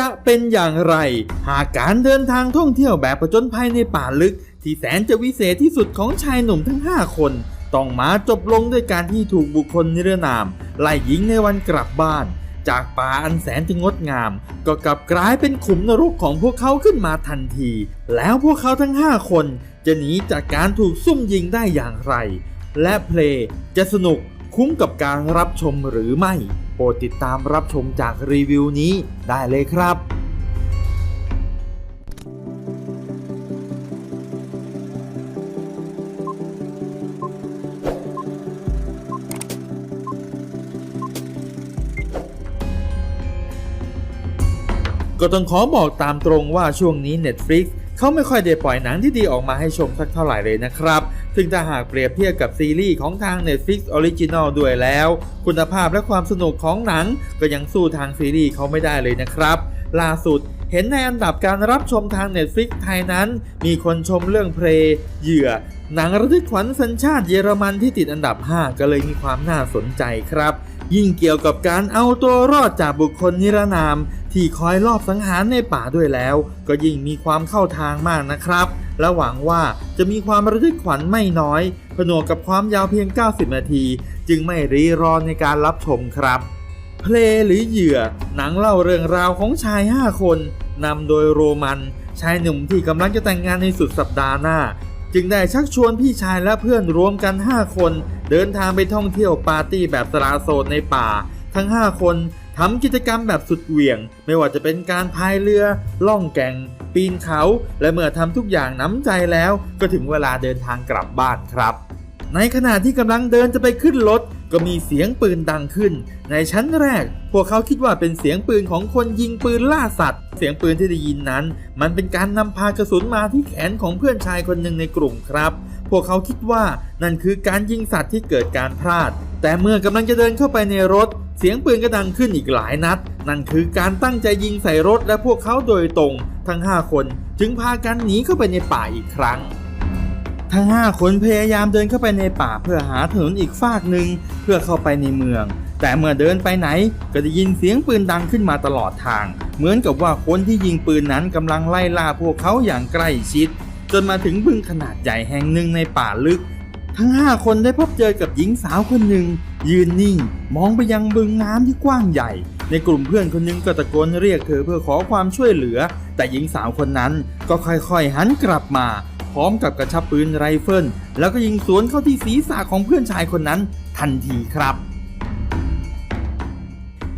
จะเป็นอย่างไร หากการเดินทางท่องเที่ยวแบบผจญภัยในป่าลึก ที่แสนจะวิเศษที่สุดของชายหนุ่มทั้ง 5 คน ต้องมาจบลงด้วยการที่ถูกบุคคลนิรนาม ไล่ยิงในวันกลับบ้าน จากป่าอันแสนจะงดงาม ก็กลับกลายเป็นขุมนรกของพวกเขาขึ้นมาทันที แล้วพวกเขาทั้ง 5 คน จะหนีจากการถูกซุ่มยิงได้อย่างไร และเพลงจะสนุกคุ้มกับการรับชมหรือไม่ ปรดติดตามรับชมจากรีวิวนี้ได้เลยครับก็ต้องขอบอกตามตรงว่าช่วงนี้ Netflix เขาไม่ค่อยได้ปล่อยหนังที่ดีออกมาให้ชมสักเท่าไหร่เลยนะครับ ซึ่งถ้าหากเปรียบเทียบกับซีรีส์ของทาง Netflix Original ด้วยแล้ว คุณภาพและความสนุกของหนังก็ยังสู้ทางซีรีส์เขาไม่ได้เลยนะครับ ล่าสุดเห็นในอันดับการรับชมทาง Netflix ไทยนั้น มีคนชมเรื่องเพลเหยื่อ หนังระทึกขวัญสัญชาติเยอรมันที่ติดอันดับ 5 ก็เลยมีความน่าสนใจครับ ยิ่งเกี่ยวกับการเอาตัวรอดจากบุคคลนิรนาม ที่คอยลอบสังหารในป่าด้วยแล้ว ก็ยิ่งมีความเข้าทางมากนะครับ และหวังว่าจะมีความระทึกขวัญไม่น้อย ผนวกกับความยาวเพียง 90 นาที จึงไม่รีรอในการรับชมครับ เพลหรือเหยื่อ หนังเล่าเรื่องราวของชาย 5 คนนำโดยโรมัน ชายหนุ่มที่กำลังจะแต่งงานในสุดสัปดาห์หน้า จึงได้ชักชวนพี่ชายและเพื่อนรวมกัน 5 คน เดินทางไปท่องเที่ยวปาร์ตี้แบบสลาโสดในป่า ทั้ง 5 คนทำกิจกรรมแบบสุดเหวี่ยง ไม่ว่าจะเป็นการพายเรือ ล่องแก่ง ปีนเขา และเมื่อทำทุกอย่างน้ำใจแล้ว ก็ถึงเวลาเดินทางกลับบ้านครับ ในขณะที่กำลังเดินจะไปขึ้นรถก็มีเสียงปืนดังขึ้น ในชั้นแรก พวกเขาคิดว่าเป็นเสียงปืนของคนยิงปืนล่าสัตว์ เสียงปืนที่ได้ยินนั้น มันเป็นการนำพากระสุนมาที่แขนของเพื่อนชายคนหนึ่งในกลุ่มครับ พวกเขาคิดว่านั่นคือการยิงสัตว์ที่เกิดการพลาด แต่เมื่อกำลังจะเดินเข้าไปในรถ เสียงปืนก็ดังขึ้นอีกหลายนัด นั่นคือการตั้งใจยิงใส่รถและพวกเขาโดยตรง ทั้ง 5 คนจึงพากันหนีเข้าไปในป่าอีกครั้ง ทั้ง 5 คนพยายามเดินเข้าไปในป่าเพื่อหาถนนอีกฟากหนึ่งเพื่อเข้าไปในเมือง แต่เมื่อเดินไปไหนก็ได้ยินเสียงปืนดังขึ้นมาตลอดทาง เหมือนกับว่าคนที่ยิงปืนนั้นกำลังไล่ล่าพวกเขาอย่างใกล้ชิด จนมาถึงบึงขนาดใหญ่แห่งหนึ่งในป่าลึก ทั้ง5คนได้พบเจอกับหญิงสาวคนหนึ่ง ยืนนิ่ง มองไปยังบึงน้ำที่กว้างใหญ่ ในกลุ่มเพื่อนคนหนึงก็ตะโกนเรียกเธอเพื่อขอความช่วยเหลือ แต่หญิงสาวคนนั้นก็ค่อยๆหันกลับมา พร้อมกับกระชับปืนไรเฟิลแล้วก็ยิงสวนเข้าที่ศีรษะของเพื่อนชายคนนั้นทันทีครับ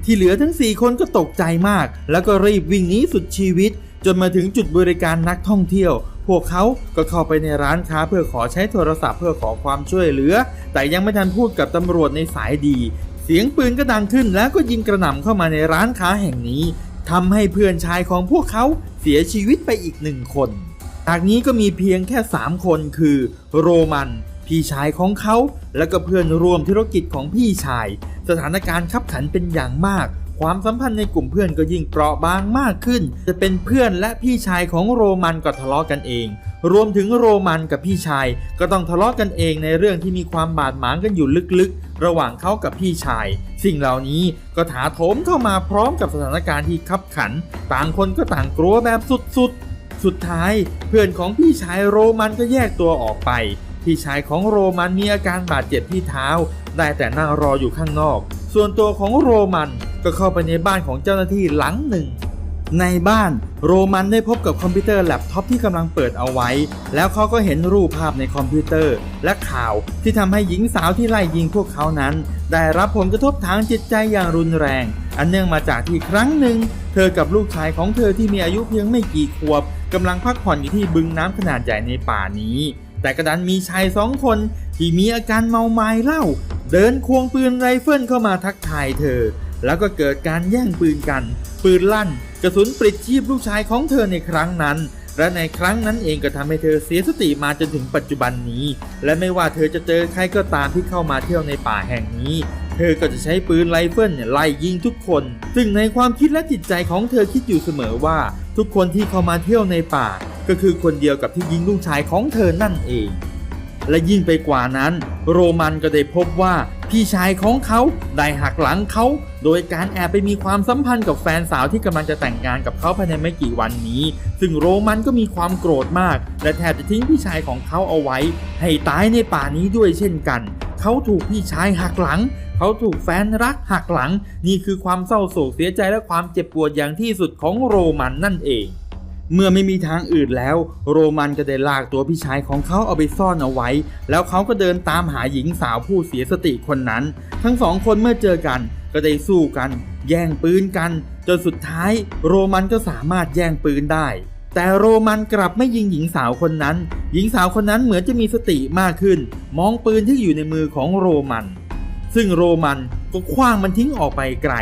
ที่เหลือทั้ง 4 คนก็ตกใจมาก แล้วก็รีบวิ่งหนีสุดชีวิต จนมาถึงจุดบริการนักท่องเที่ยว พวกเขาก็เข้าไปในร้านค้าเพื่อขอใช้โทรศัพท์เพื่อขอความช่วยเหลือ แต่ยังไม่ทันพูดกับตำรวจในสายดี เสียงปืนก็ดังขึ้นแล้วก็ยิงกระหน่ำเข้ามาในร้านค้าแห่งนี้ทำให้เพื่อนชายของพวกเขาเสียชีวิตไปอีกหนึ่งคน จากนี้ก็มีเพียงแค่ 3 คนคือ โรมัน พี่ชายของเขา และก็เพื่อนร่วมธุรกิจของพี่ชาย สถานการณ์ขับขันเป็นอย่างมาก ความสัมพันธ์ในกลุ่มเพื่อนก็ยิ่งเปราะบางมากขึ้น จะเป็นเพื่อนและพี่ชายของโรมันก็ทะเลาะกันเอง รวมถึงโรมันกับพี่ชาย ก็ต้องทะเลาะกันเองในเรื่องที่มีความบาดหมางกันอยู่ลึกๆ ระหว่างเขากับพี่ชาย สิ่งเหล่านี้ก็ถาโถมเข้ามาพร้อมกับสถานการณ์ที่ขับขัน ต่างคนก็ต่างกลัวแบบสุดๆ สุดท้ายเพื่อนของพี่ชายโรมันก็แยกตัวออกไป พี่ชายของโรมันมีอาการบาดเจ็บที่เท้า ได้แต่นั่งรออยู่ข้างนอก ส่วนตัวของโรมัน ก็เข้าไปในบ้านของเจ้าหน้าที่หลังหนึ่ง ในบ้านโรมันได้พบกับคอมพิวเตอร์แล็ปท็อปที่กำลังเปิดเอาไว้ แล้วเขาก็เห็นรูปภาพในคอมพิวเตอร์ และข่าวที่ทำให้หญิงสาวที่ไล่ยิงพวกเขานั้น ได้รับผลกระทบทางจิตใจอย่างรุนแรง อันเนื่องมาจากที่ครั้งหนึ่ง เธอกับลูกชายของเธอที่มีอายุเพียงไม่กี่ขวบกำลังพักผ่อนอยู่ที่บึงน้ำขนาดใหญ่ในป่านี้ แต่กระดันมีชายสองคนที่มีอาการเมาไม้เหล้าเดินควงปืนไรเฟิลเข้ามาทักทายเธอ แล้วก็เกิดการแย่งปืนกัน ปืนลั่น กระสุนปลิดชีพลูกชายของเธอในครั้งนั้น และในครั้งนั้นเองก็ทำให้เธอเสียสติมาจนถึงปัจจุบันนี้ และไม่ว่าเธอจะเจอใครก็ตามที่เข้ามาเที่ยวในป่าแห่งนี้ เธอก็จะใช้ปืนไรเฟิลไล่ยิงทุกคน ซึ่งในความคิดและจิตใจของเธอคิดอยู่เสมอว่า ทุกคนที่เข้ามาเที่ยวในป่า ก็คือคนเดียวกับที่ยิงลูกชายของเธอนั่นเอง และยิ่งไปกว่านั้น โรมันก็ได้พบว่าพี่ชายของเขาได้หักหลังเขา โดยการแอบไปมีความสัมพันธ์กับแฟนสาวที่กำลังจะแต่งงานกับเขาภายในไม่กี่วันนี้ ซึ่งโรมันก็มีความโกรธมาก และแทบจะทิ้งพี่ชายของเขาเอาไว้ ให้ตายในป่านี้ด้วยเช่นกัน เขาถูกพี่ชายหักหลัง เขาถูกแฟนรักหักหลัง นี่คือความเศร้าโศกเสียใจและความเจ็บปวดอย่างที่สุดของโรมันนั่นเอง เมื่อไม่มีทางอื่นแล้ว โรมันก็ได้ลากตัวพี่ชายของเขาเอาไปซ่อนเอาไว้ แล้วเขาก็เดินตามหาหญิงสาวผู้เสียสติคนนั้น ทั้งสองคนเมื่อเจอกันก็ได้สู้กัน แย่งปืนกัน จนสุดท้าย โรมันก็สามารถแย่งปืนได้ แต่โรมันกลับไม่ยิงหญิงสาวคนนั้น หญิงสาวคนนั้นเหมือนจะมีสติมากขึ้น มองปืนที่อยู่ในมือของโรมัน ซึ่งโรมันก็คว้างมันทิ้งออกไปไกล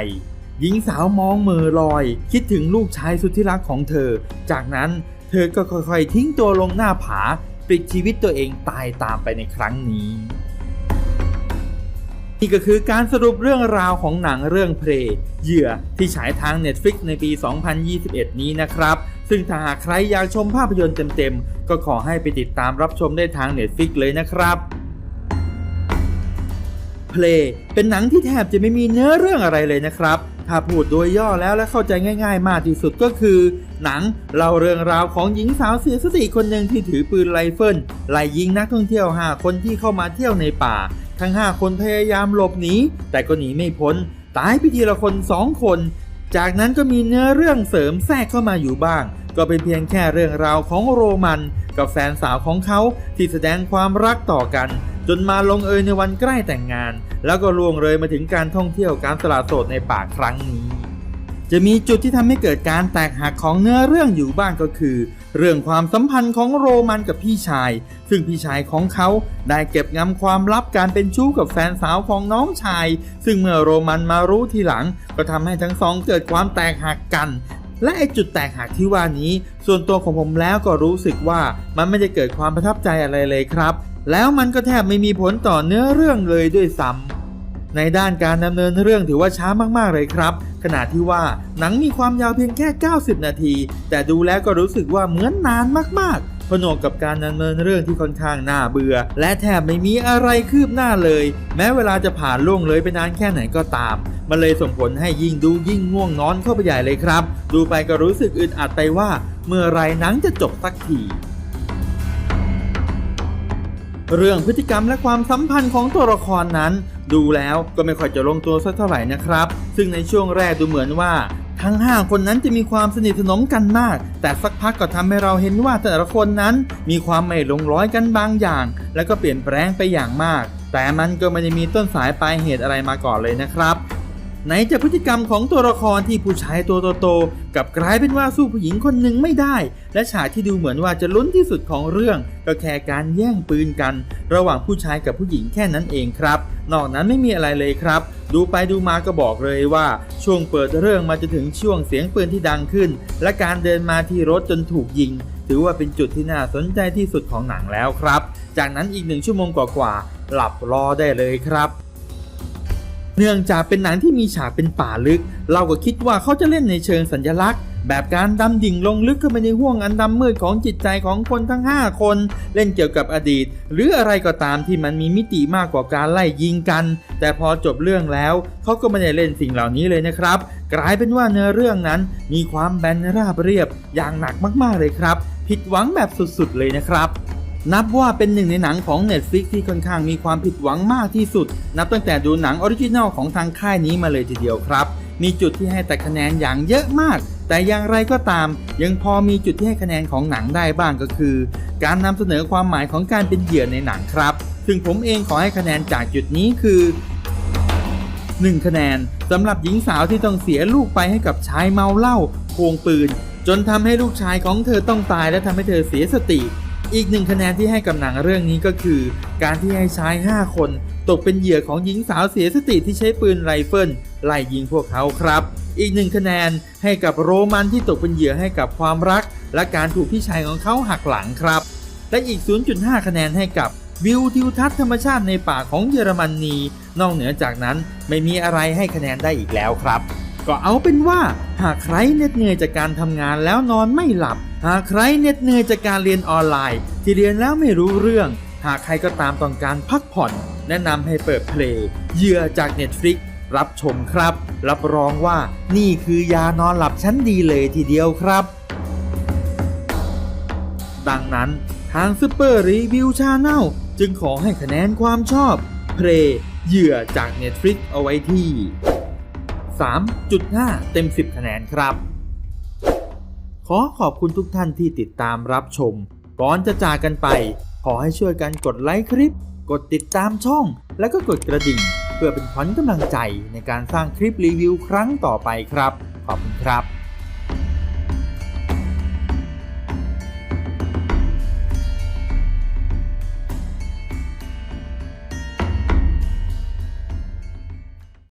หญิงสาวมองมือลอย คิดถึงลูกชายสุดที่รักของเธอ จากนั้นเธอก็ค่อยๆ ทิ้งตัวลงหน้าผาปลิดชีวิตตัวเองตายตามไปในครั้งนี้ นี่ก็คือการสรุปเรื่องราวของหนังเรื่องเพลเหยื่อที่ฉายทาง Netflix ในปี 2021 นี้นะครับ ซึ่งถ้าหากใครอยากชมภาพยนตร์เต็มๆ ก็ขอให้ไปติดตามรับชมได้ทาง Netflix เลยนะครับเพลเป็นหนังที่แทบจะไม่มีเนื้อเรื่องอะไรเลยนะครับ ถ้าพูดโดยย่อแล้วและเข้าใจง่าย ๆ มากที่สุดก็คือ หนังเล่าเรื่องราวของหญิงสาวเสียสติคนหนึ่งที่ถือปืนไรเฟิลไล่ยิงนักท่องเที่ยว 5 คนที่เข้ามาเที่ยวในป่า ทั้ง 5 คนพยายามหลบหนีแต่ก็หนีไม่พ้น ตายไปทีละคน 2 คน จากนั้นก็มีเนื้อเรื่องเสริมแทรกเข้ามาอยู่บ้าง ก็เป็นเพียงแค่เรื่องราวของโรมัน กับแฟนสาวของเขาที่แสดงความรักต่อกันจนมาลงเอยในวันใกล้แต่งงาน แล้วก็ล่วงเลยมาถึงการท่องเที่ยวการตลาดสดในป่าครั้งนี้ จะมีจุดที่ทำให้เกิดการแตกหักของเนื้อเรื่องอยู่บ้างก็คือ เรื่องความสัมพันธ์ของโรมันกับพี่ชาย ซึ่งพี่ชายของเขาได้เก็บงำความลับการเป็นชู้กับแฟนสาวของน้องชาย ซึ่งเมื่อโรมันมารู้ทีหลัง ก็ทำให้ทั้งสองเกิดความแตกหักกันและไอจุดแตกหักที่ว่านี้ ส่วนตัวของผมแล้วก็รู้สึกว่ามันไม่ได้เกิดความประทับใจอะไรเลยครับ แล้วมันก็แทบไม่มีผลต่อเนื้อเรื่องเลยด้วยซ้ำในด้านการดำเนินเรื่องถือว่าช้ามากๆเลยครับ ขณะที่ว่าหนังมีความยาวเพียงแค่ 90 นาที แต่ดูแล้วก็รู้สึกว่าเหมือนนานมากๆผนวกกับการดำเนินเรื่องที่ค่อนข้างน่าเบื่อ และแทบไม่มีอะไรคืบหน้าเลย แม้เวลาจะผ่านล่วงเลยไปนานแค่ไหนก็ตาม มันเลยส่งผลให้ยิ่งดูยิ่งง่วงนอนเข้าไปใหญ่เลยครับ ดูไปก็รู้สึกอึดอัดไปว่า เมื่อไรหนังจะจบสักที เรื่องพฤติกรรมและความสัมพันธ์ของตัวละครนั้น ดูแล้วก็ไม่ค่อยจะลงตัวสักเท่าไหร่นะครับ ซึ่งในช่วงแรกดูเหมือนว่า ทั้ง 5 คนนั้นจะมีความสนิทสนมกันมาก แต่สักพักก็ทำให้เราเห็นว่าแต่ละคนนั้น มีความไม่ลงร้อยกันบางอย่าง และก็เปลี่ยนแปลงไปอย่างมาก แต่มันก็ไม่ได้มีต้นสายปลายเหตุอะไรมาก่อนเลยนะครับ ไหนจะพฤติกรรมของตัวละครที่ผู้ชายตัวโตๆกับกลายเป็นว่าสู้ผู้หญิงคนหนึ่งไม่ได้ และฉากที่ดูเหมือนว่าจะลุ้นที่สุดของเรื่อง ก็แค่การแย่งปืนกัน ระหว่างผู้ชายกับผู้หญิงแค่นั้นเองครับ นอกนั้นไม่มีอะไรเลยครับ ดูไปดูมาก็บอกเลยว่า ช่วงเปิดเรื่องมาจะถึงช่วงเสียงปืนที่ดังขึ้น และการเดินมาที่รถจนถูกยิง ถือว่าเป็นจุดที่น่าสนใจที่สุดของหนังแล้วครับ จากนั้นอีกหนึ่งชั่วโมงกว่าๆหลับรอได้เลยครับ เนื่องจากเป็นหนังที่มีฉากเป็นป่าลึก เราก็คิดว่าเขาจะเล่นในเชิงสัญลักษณ์ แบบการดำดิ่งลงลึกเข้าไปในห้วงอันดำมืดของจิตใจของคนทั้ง 5 คน เล่นเกี่ยวกับอดีต หรืออะไรก็ตามที่มันมีมิติมากกว่าการไล่ยิงกัน แต่พอจบเรื่องแล้วเขาก็ไม่ได้เล่นสิ่งเหล่านี้เลยนะครับ กลายเป็นว่าเนื้อเรื่องนั้นมีความแบนราบเรียบอย่างหนักมากๆเลยครับ ผิดหวังแบบสุดๆเลยนะครับ นับว่าเป็นหนึ่งในหนังของ Netflix ที่ค่อนข้างมีความผิดหวังมากที่สุด นับตั้งแต่ดูหนังออริจินัลของทางค่ายนี้มาเลยทีเดียวครับ มีจุดที่ให้แต่คะแนนอย่างเยอะมาก แต่อย่างไรก็ตาม ยังพอมีจุดที่ให้คะแนนของหนังได้บ้างก็คือ การนำเสนอความหมายของการเป็นเหยื่อในหนังครับ ซึ่งผมเองขอให้คะแนนจากจุดนี้คือ 1 คะแนนสำหรับหญิงสาวที่ต้องเสียลูกไปให้กับชายเมาเหล้าควงปืน จนทำให้ลูกชายของเธอต้องตายและทำให้เธอเสียสติ อีกหนึ่งคะแนนที่ให้กับหนังเรื่องนี้ก็คือ การที่ให้ชาย 5 คน ตกเป็นเหยื่อของหญิงสาวเสียสติที่ใช้ปืนไรเฟิลไล่ยิงพวกเขาครับ อีกหนึ่งคะแนนให้กับโรมันที่ตกเป็นเหยื่อให้กับความรัก และการถูกพี่ชายของเขาหักหลังครับ และอีก 0.5 คะแนนให้กับวิวทิวทัศน์ธรรมชาติในป่าของเยอรมนนี นอกเหนือจากนั้นไม่มีอะไรให้คะแนนได้อีกแล้วครับ ก็เอาเป็นว่าหากใครเหน็ดเหนื่อยจากการทำงานแล้วนอนไม่หลับ หากใครเหน็ดเหนื่อยจากการเรียนออนไลน์ ที่เรียนแล้วไม่รู้เรื่อง หากใครก็ตามต้องการพักผ่อน แนะนำให้เปิดเพลงเหยื่อจาก Netflix รับชมครับ รับรองว่านี่คือยานอนหลับชั้นดีเลยทีเดียวครับ ดังนั้นทาง Super Review Channel จึงขอให้คะแนนความชอบ เพลงเหยื่อจาก Netflix เอาไว้ที่ 3.5 เต็ม 10 คะแนนครับ ขอขอบคุณทุกท่านที่ติดตามรับชม ก่อนจะจากกันไป ขอให้ช่วยกันกดไลค์คลิป กดติดตามช่อง แล้วก็กดกระดิ่ง เพื่อเป็นขวัญกำลังใจในการสร้างคลิปรีวิวครั้งต่อไปครับ ขอบคุณครับ